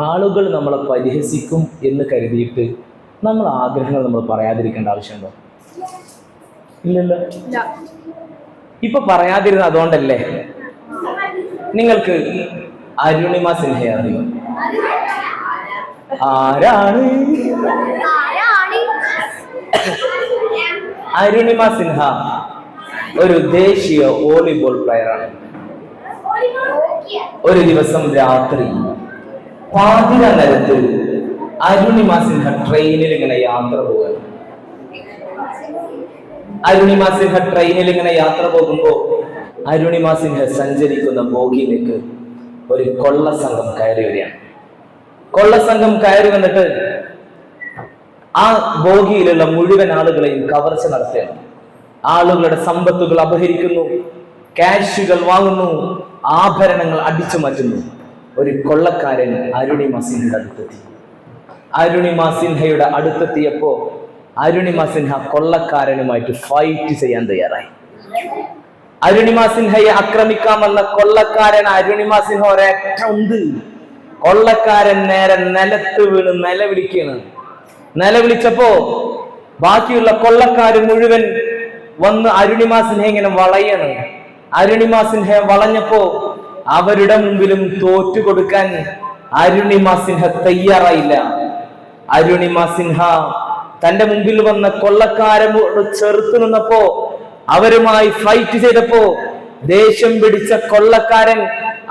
ആളുകൾ നമ്മളെ പരിഹസിക്കും എന്ന് കരുതിയിട്ട് നമ്മൾ ആഗ്രഹങ്ങൾ നമ്മൾ പറയാതിരിക്കേണ്ട ആവശ്യമുണ്ടോ? ഇല്ലല്ലോ. ഇല്ല. ഇപ്പൊ പറയാതിരുന്ന അതുകൊണ്ടല്ലേ? നിങ്ങൾക്ക് അരുണിമ സിൻഹ അറിയോ? ആരാണ്? ആരാണ്? അരുണിമ സിൻഹ ഒരു ദേശീയ വോളിബോൾ പ്ലെയറാണ്. ഒരു ദിവസം രാത്രി പാതിര നേരത്ത് അരുണിമ സിൻഹ ട്രെയിനിൽ ഇങ്ങനെ യാത്ര പോകുന്നു അരുണിമ സിൻഹ ട്രെയിനിൽ ഇങ്ങനെ യാത്ര പോകുമ്പോ അരുണിമ സിൻഹ സഞ്ചരിക്കുന്ന ബോഗിയിലേക്ക് ഒരു കൊള്ള സംഘം കയറി വരികയാണ്. കൊള്ള സംഘം കയറി വന്നിട്ട് ആ ബോഗിയിലുള്ള മുഴുവൻ ആളുകളെയും കവർച്ച നടത്തുകയാണ്. ആളുകളുടെ സമ്പത്തുകൾ അപഹരിക്കുന്നു ക്യാഷുകൾ വാങ്ങുന്നു ആഭരണങ്ങൾ അടിച്ചു മാറ്റുന്നു. ഒരു കൊള്ളക്കാരൻ അരുണിമ സിൻഹയുടെ അടുത്തെത്തി. അരുണിമ സിൻഹയുടെ അടുത്തെത്തിയപ്പോ അരുണിമ സിൻഹ കൊള്ളക്കാരനുമായിട്ട് ഫൈറ്റ് ചെയ്യാൻ തയ്യാറായി. അരുണിമ സിൻഹയെ ആക്രമിക്കാമെന്ന കൊള്ളക്കാരൻ അരുണിമ സിൻഹ ഒരൊറ്റ കൊള്ളക്കാരൻ നേരെ നിലത്ത് വീണ് നിലവിളിക്കുകയാണ്. നിലവിളിച്ചപ്പോ ബാക്കിയുള്ള കൊള്ളക്കാരൻ മുഴുവൻ വന്ന് അരുണിമ സിൻഹ ഇങ്ങനെ വളയാണ്. അരുണിമ സിൻഹ വളഞ്ഞപ്പോ അവരുടെ മുമ്പിലും തോറ്റു കൊടുക്കാൻ അരുണിമ സിൻഹ തയ്യാറായില്ല. അരുണിമ സിൻഹ തന്റെ മുമ്പിൽ വന്ന കൊള്ളക്കാരോട് ചെറുത്തു നിന്നപ്പോ അവരുമായി ഫൈറ്റ് ചെയ്തപ്പോ ദേഷ്യം പിടിച്ച കൊള്ളക്കാരൻ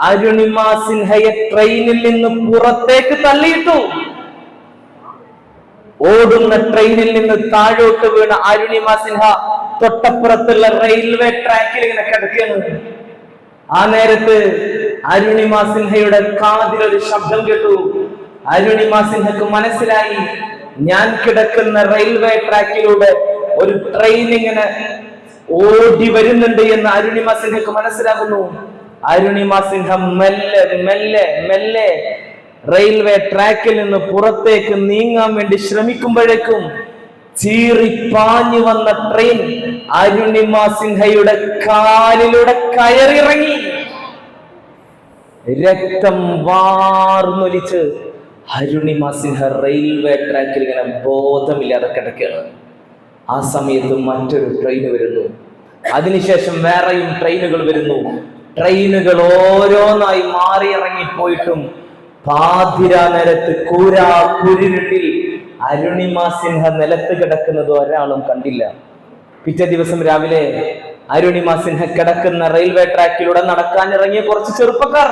അരുണിമ സിൻഹയെ ട്രെയിനിൽ നിന്ന് പുറത്തേക്ക് തള്ളിയിട്ടു. ഓടുന്ന ട്രെയിനിൽ നിന്ന് താഴോട്ട് വീണ അരുണിമ സിൻഹ തൊട്ടപ്പുറത്തുള്ള റെയിൽവേ ട്രാക്കിൽ ഇങ്ങനെ കിടക്കുകയാണ്. ആ നേരത്ത് അരുണിമ സിൻഹയുടെ കാതിൽ ഒരു ശബ്ദം കേട്ടു. അരുണിമ സിൻഹക്ക് മനസ്സിലായി ഞാൻ കിടക്കുന്ന റെയിൽവേ ട്രാക്കിലൂടെ ഒരു ട്രെയിൻ ഇങ്ങനെ ഓടി വരുന്നുണ്ട് എന്ന് അരുണിമ സിൻഹക്ക് മനസ്സിലാകുന്നു. അരുണിമ സിൻഹ മെല്ലെ മെല്ലെ മെല്ലെ റെയിൽവേ ട്രാക്കിൽ നിന്ന് പുറത്തേക്ക് നീങ്ങാൻ വേണ്ടി ശ്രമിക്കുമ്പോഴേക്കും ചീറി പാഞ്ഞു വന്ന ട്രെയിൻ അരുണിമ സിൻഹയുടെ കാലിലൂടെ കയറിറങ്ങി രക്തം വാർന്നൊലിച്ച് അരുണിമ സിൻഹ റെയിൽവേ ട്രാക്കിൽ ഇങ്ങനെ ബോധമില്ലാതെ കിടക്കുകയാണ്. ആ സമയത്ത് മറ്റൊരു ട്രെയിൻ വരുന്നു. അതിനുശേഷം വേറെയും ട്രെയിനുകൾ വരുന്നു. ട്രെയിനുകൾ ഓരോന്നായി മാറിയിറങ്ങിപ്പോയിട്ടും പാതിരാ നേരത്ത് കൂരാ കുരുരുട്ടിൽ അരുണിമ സിൻഹ നിലത്ത് കിടക്കുന്നത് ഒരാളും കണ്ടില്ല. പിറ്റേ ദിവസം രാവിലെ അരുണിമ സിൻഹ കിടക്കുന്ന റെയിൽവേ ട്രാക്കിലൂടെ നടക്കാൻ ഇറങ്ങിയ കുറച്ച് ചെറുപ്പക്കാർ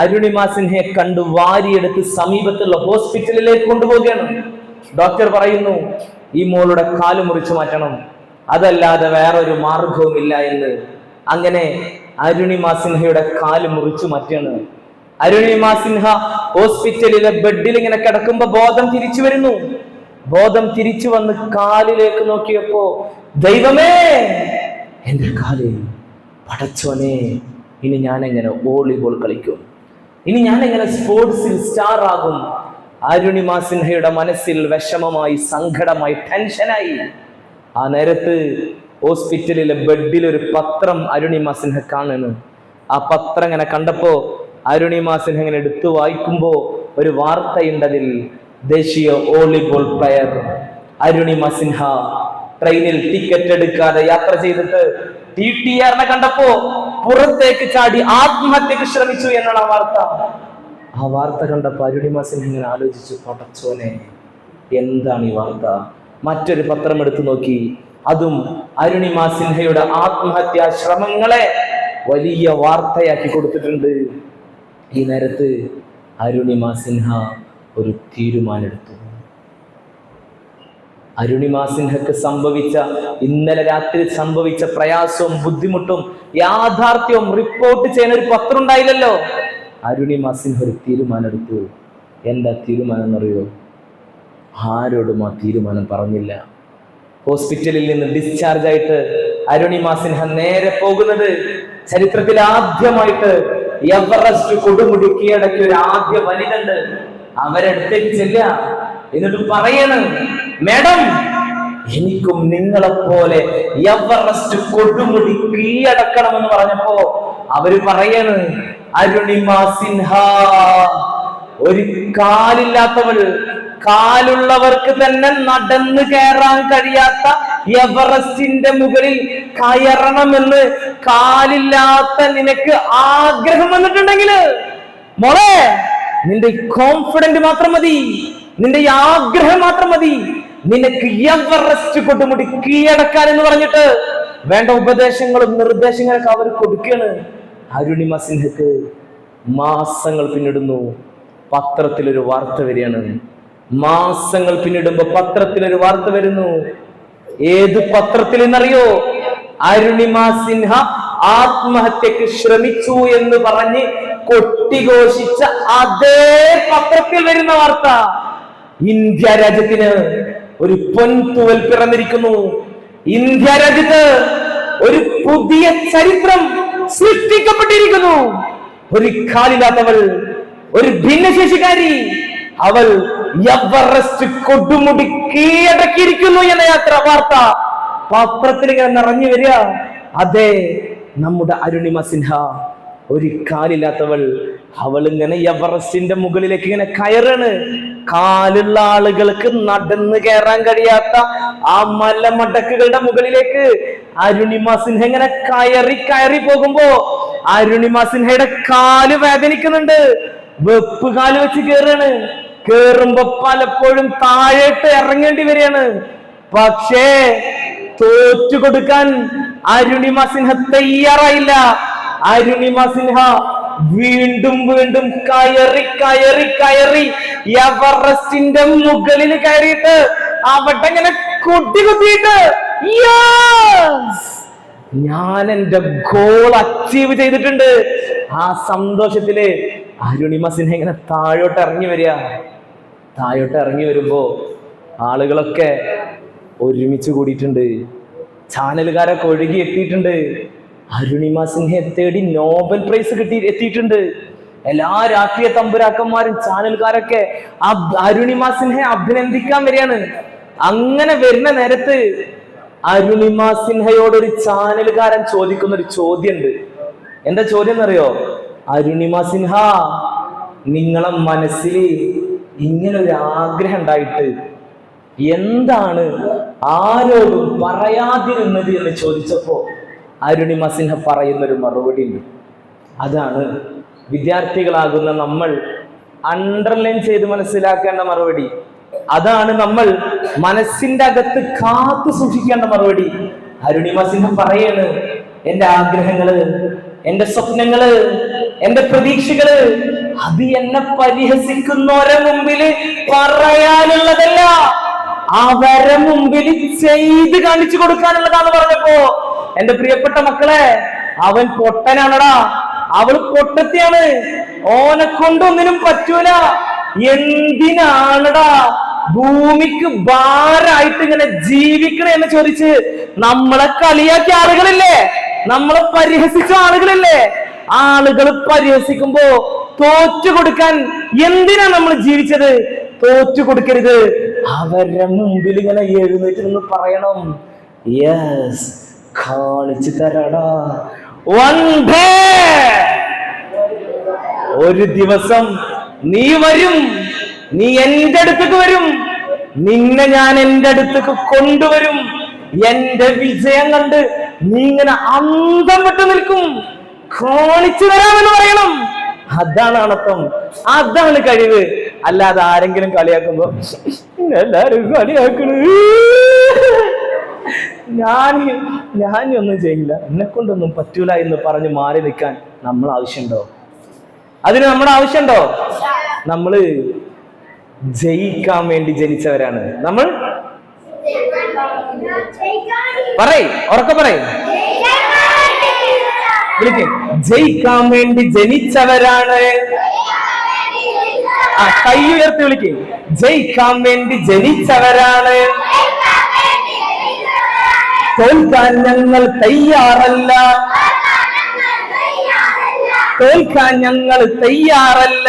അരുണിമ സിൻഹയെ കണ്ടു വാരിയെടുത്ത് സമീപത്തുള്ള ഹോസ്പിറ്റലിലേക്ക് കൊണ്ടുപോവുകയാണ്. ഡോക്ടർ പറയുന്നു ഈ മോളുടെ കാൽ മുറിച്ചു മാറ്റണം. അതല്ലാതെ വേറൊരു മാർഗവുമില്ല എന്ന്. അങ്ങനെ അരുണിമ സിൻഹയുടെ കാൽ മുറിച്ചു മാറ്റാണ് അരുണിമ സിൻഹ ഹോസ്പിറ്റലിലെ ബെഡിൽ ഇങ്ങനെ കിടക്കുമ്പോ ബോധം തിരിച്ചു വരുന്നു. ബോധം തിരിച്ചു വന്ന് കാലിലേക്ക് നോക്കിയപ്പോ ദൈവമേ എന്റെ കാൽ പടച്ചോനെ ഇനി ഞാൻ എങ്ങനെ വോളിബോൾ കളിക്കും? ഇനി ഞാൻ എങ്ങനെ സ്പോർട്സിൽ സ്റ്റാർ ആകും അരുണിമ സിൻഹയുടെ മനസ്സിൽ വിഷമമായി സങ്കടമായി ടെൻഷനായി. ആ നേരത്ത് ഹോസ്പിറ്റലിലെ ബെഡിൽ ഒരു പത്രം അരുണിമ സിൻഹ കാണുന്നു ആ പത്രം ഇങ്ങനെ കണ്ടപ്പോ അരുണിമ സിൻഹ ഇങ്ങനെ എടുത്തു വായിക്കുമ്പോൾ ഒരു വാർത്തയുണ്ടതിൽ ദേശീയ വോളിബോൾ പ്ലെയർ അരുണിമ സിൻഹ ട്രെയിനിൽ ടിക്കറ്റ് എടുക്കാതെ യാത്ര ചെയ്തിട്ട് ടി ടി ആറിനെ കണ്ടപ്പോ പുറത്തേക്ക് ചാടി ആത്മഹത്യക്ക് ശ്രമിച്ചു എന്നാണ് ആ വാർത്ത. ആ വാർത്ത കണ്ടപ്പോ അരുണിമ സിൻഹ ഇങ്ങനെ ആലോചിച്ചു പടച്ചോനെ എന്താണ് ഈ വാർത്ത? മറ്റൊരു പത്രം എടുത്തു നോക്കി. അതും അരുണിമ സിൻഹയുടെ ആത്മഹത്യാ ശ്രമങ്ങളെ വലിയ വാർത്തയാക്കി കൊടുത്തിട്ടുണ്ട്. ഈ നേരത്ത് അരുണിമ സിൻഹ ഒരു തീരുമാനമെടുത്തു. അരുണിമ സിൻഹക്ക് സംഭവിച്ച ഇന്നലെ രാത്രി സംഭവിച്ച പ്രയാസവും ബുദ്ധിമുട്ടും യാഥാർത്ഥ്യവും റിപ്പോർട്ട് ചെയ്യുന്ന ഒരു പത്രം ഉണ്ടായില്ലല്ലോ. അരുണിമ സിൻഹ ഒരു തീരുമാനമെടുത്തു. എന്താ തീരുമാനം എന്നറിയോ ആരോടും ആ തീരുമാനം പറഞ്ഞില്ല. ഹോസ്പിറ്റലിൽ നിന്ന് ഡിസ്ചാർജ് ആയിട്ട് അരുണിമ സിൻഹ നേരെ പോകുന്നത് ചരിത്രത്തിൽ ആദ്യമായിട്ട് എവറസ്റ്റ് കൊടുമുടി കീഴടക്കിയ ഒരു ആദ്യ വനിതണ്ട് അവരടുത്തേക്ക് ചെല്ല എന്നിട്ട് പറയണ് മേഡം എനിക്കും നിങ്ങളെ പോലെ എവറസ്റ്റ് കൊടുമുടി കീഴടക്കണമെന്ന് പറഞ്ഞപ്പോ അവർ പറയണ് അരുണിമ സിൻഹ. ഒരു കാലില്ലാത്തവൾ കാലുള്ളവർക്ക് തന്നെ നടന്നു കയറാൻ കഴിയാത്ത എവറസ്റ്റിന്റെ മുകളിൽ കയറണമെന്ന് കാലില്ലാത്ത നിനക്ക് ആഗ്രഹം വന്നിട്ടുണ്ടെങ്കിൽ മോളെ നിന്റെ കോൺഫിഡന്റ് മാത്രം മതി. നിന്റെ ആഗ്രഹം മാത്രം മതി. നിനക്ക് എവറസ്റ്റ് കൊട്ടുമുട്ടി കീഴടക്കാൻ എന്ന് പറഞ്ഞിട്ട് വേണ്ട ഉപദേശങ്ങളും നിർദ്ദേശങ്ങളൊക്കെ അവർ കൊടുക്കുകയാണ്. അരുണിമ സിൻഹക്ക് മാസങ്ങൾ പിന്നിടുന്നു. പത്രത്തിലൊരു വാർത്ത വരികയാണ്. മാസങ്ങൾ പിന്നിടുമ്പോ പത്രത്തിലൊരു വാർത്ത വരുന്നു. ഏത് പത്രത്തിൽ എന്നറിയോ അരുണിമ സിൻഹ ആത്മഹത്യക്ക് ശ്രമിച്ചു എന്ന് പറഞ്ഞ് കൊട്ടിഘോഷിച്ച അതേ പത്രത്തിൽ വരുന്ന വാർത്ത. ഇന്ത്യ രാജ്യത്തിന് ഒരു പൊൻതുവൽ പിറന്നിരിക്കുന്നു. ഇന്ത്യ രാജ്യത്ത് ഒരു പുതിയ ചരിത്രം സൃഷ്ടിക്കപ്പെട്ടിരിക്കുന്നു. ഒരു കാലില്ലാത്തവൾ ഒരു ഭിന്നശേഷിക്കാരി. അവൾ എവറസ്റ്റ് കൊടുമുടി കീഴടക്കിയിരിക്കുന്നു എന്ന യാത്ര വാർത്ത പത്രത്തിൽ ഇങ്ങനെ നിറഞ്ഞു വരിക. അതെ നമ്മുടെ അരുണിമ സിൻഹ. ഒരു കാലില്ലാത്തവൾ അവൾ ഇങ്ങനെ എവറസ്റ്റിന്റെ മുകളിലേക്ക് ഇങ്ങനെ കയറാണ് കാലുള്ള ആളുകൾക്ക് നടന്ന് കയറാൻ കഴിയാത്ത ആ മലമടക്കുകളുടെ മുകളിലേക്ക് അരുണിമ സിൻഹ ഇങ്ങനെ കയറി കയറി പോകുമ്പോ അരുണിമ സിൻഹയുടെ കാൽ വേദനിക്കുന്നുണ്ട്. വെപ്പ് കാൽ വെച്ച് കയറാണ് കേറുമ്പോ പലപ്പോഴും താഴേട്ട് ഇറങ്ങേണ്ടി വരികയാണ്. പക്ഷേ തോറ്റു കൊടുക്കാൻ അരുണിമ സിൻഹ തയ്യാറായില്ല. അരുണിമ സിൻഹ വീണ്ടും വീണ്ടും കയറി കയറി കയറി എവറസ്റ്റിന്റെ മുകളിൽ കയറിയിട്ട് അവിടെ ഇങ്ങനെ കുട്ടി കുത്തിയിട്ട് ഞാൻ എന്റെ ഗോൾ അച്ചീവ് ചെയ്തിട്ടുണ്ട്. ആ സന്തോഷത്തിൽ അരുണിമ സിൻഹ ഇങ്ങനെ താഴോട്ട് ഇറങ്ങി വരിക. താഴോട്ട് ഇറങ്ങി വരുമ്പോ ആളുകളൊക്കെ ഒരുമിച്ച് കൂടിയിട്ടുണ്ട്. ചാനലുകാരൊക്കെ ഒഴുകി എത്തിയിട്ടുണ്ട്. അരുണിമ സിൻഹയെ തേടി നോബൽ പ്രൈസ് കിട്ടി എത്തിയിട്ടുണ്ട്. എല്ലാ രാഷ്ട്രീയ തമ്പുരാക്കന്മാരും ചാനലുകാരൊക്കെ ആ അരുണിമ സിൻഹയെ അഭിനന്ദിക്കാൻ വരികയാണ്. അങ്ങനെ വരുന്ന നേരത്ത് അരുണിമ സിൻഹയോട് ഒരു ചാനലുകാരൻ ചോദിക്കുന്ന ഒരു ചോദ്യമുണ്ട്. എന്താ ചോദ്യം എന്നറിയോ അരുണിമ സിൻഹ നിങ്ങളെ മനസ്സിൽ ഇങ്ങനെ ഒരു ആഗ്രഹം ഉണ്ടായിട്ട് എന്താണ് ആരോടും പറയാതിരുന്നത് എന്ന് ചോദിച്ചപ്പോ അരുണിമ സിൻഹ പറയുന്നൊരു മറുപടി ഉണ്ട്. അതാണ് വിദ്യാർത്ഥികളാകുന്ന നമ്മൾ അണ്ടർലൈൻ ചെയ്ത് മനസ്സിലാക്കേണ്ട മറുപടി. അതാണ് നമ്മൾ മനസ്സിന്റെ അകത്ത് കാത്തു സൂക്ഷിക്കേണ്ട മറുപടി. അരുണിമ സിൻഹ പറയാണ് എന്റെ ആഗ്രഹങ്ങൾ എന്റെ സ്വപ്നങ്ങൾ എന്റെ പ്രതീക്ഷകൾ അത് എന്നെ പരിഹസിക്കുന്നവരെ മുമ്പിൽ പറയാനുള്ളതല്ല. അവരെ മുമ്പിൽ ചെയ്ത് കാണിച്ചു കൊടുക്കാനുള്ളതാന്ന് പറഞ്ഞപ്പോ എന്റെ പ്രിയപ്പെട്ട മക്കളെ അവൻ പൊട്ടനാണടാ. അവൾ പൊട്ടത്തിയാണ്. ഓനെ കൊണ്ടൊന്നിനും പറ്റൂല. എന്തിനാണടാ? ഭൂമിക്ക് ഭാരായിട്ട് ഇങ്ങനെ ജീവിക്കണേ എന്ന് ചോദിച്ച് നമ്മളെ കളിയാക്കിയ ആളുകളില്ലേ? നമ്മളെ പരിഹസിച്ച ആളുകളില്ലേ? ആളുകൾ പരിഹസിക്കുമ്പോ തോറ്റു കൊടുക്കാൻ എന്തിനാ നമ്മൾ ജീവിച്ചത്? തോറ്റു കൊടുക്കരുത്. അവരുടെ മുമ്പിൽ ഇങ്ങനെ എഴുന്നേറ്റ് പറയണം. യെസ് കാണിച്ചു തരടാ. ഒരു ദിവസം നീ വരും. നീ എന്റെ അടുത്തേക്ക് വരും. നിന്നെ ഞാൻ എന്റെ അടുത്തേക്ക് കൊണ്ടുവരും. എന്റെ വിജയം കണ്ട് നീ ഇങ്ങനെ അന്തം വിട്ടു നിൽക്കും. കാണിച്ചു തരാമെന്ന് പറയണം. അതാണ് അണത്വം അതാണ് കഴിവ്. അല്ലാതെ ആരെങ്കിലും കളിയാക്കുമ്പോ "ഇന്നെ എല്ലാരും കളിയാക്കണ. ഞാൻ ഞാൻ ഒന്നും ചെയ്യില്ല. എന്നെ കൊണ്ടൊന്നും പറ്റൂല എന്ന് പറഞ്ഞ് മാറി നിൽക്കാൻ നമ്മൾ ആവശ്യമുണ്ടോ? അതിന് നമ്മുടെ ആവശ്യമുണ്ടോ? നമ്മൾ ജയിക്കാൻ വേണ്ടി ജനിച്ചവരാണ്. നമ്മൾ പറയ് ഉറക്കെ പറയ്. വിളിക്ക്. ജയിക്കാൻ വേണ്ടി ജനിച്ചവരാണ്. കൈ ഉയർത്തി വിളിക്കേ. ജയിക്കാൻ വേണ്ടി ജനിച്ചവരാണ്. തോൽക്കാൻ ഞങ്ങൾ തയ്യാറല്ല. തോൽക്കാൻ ഞങ്ങൾ തയ്യാറല്ല.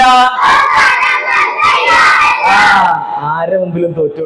ആരെ മുമ്പിലും തോറ്റു.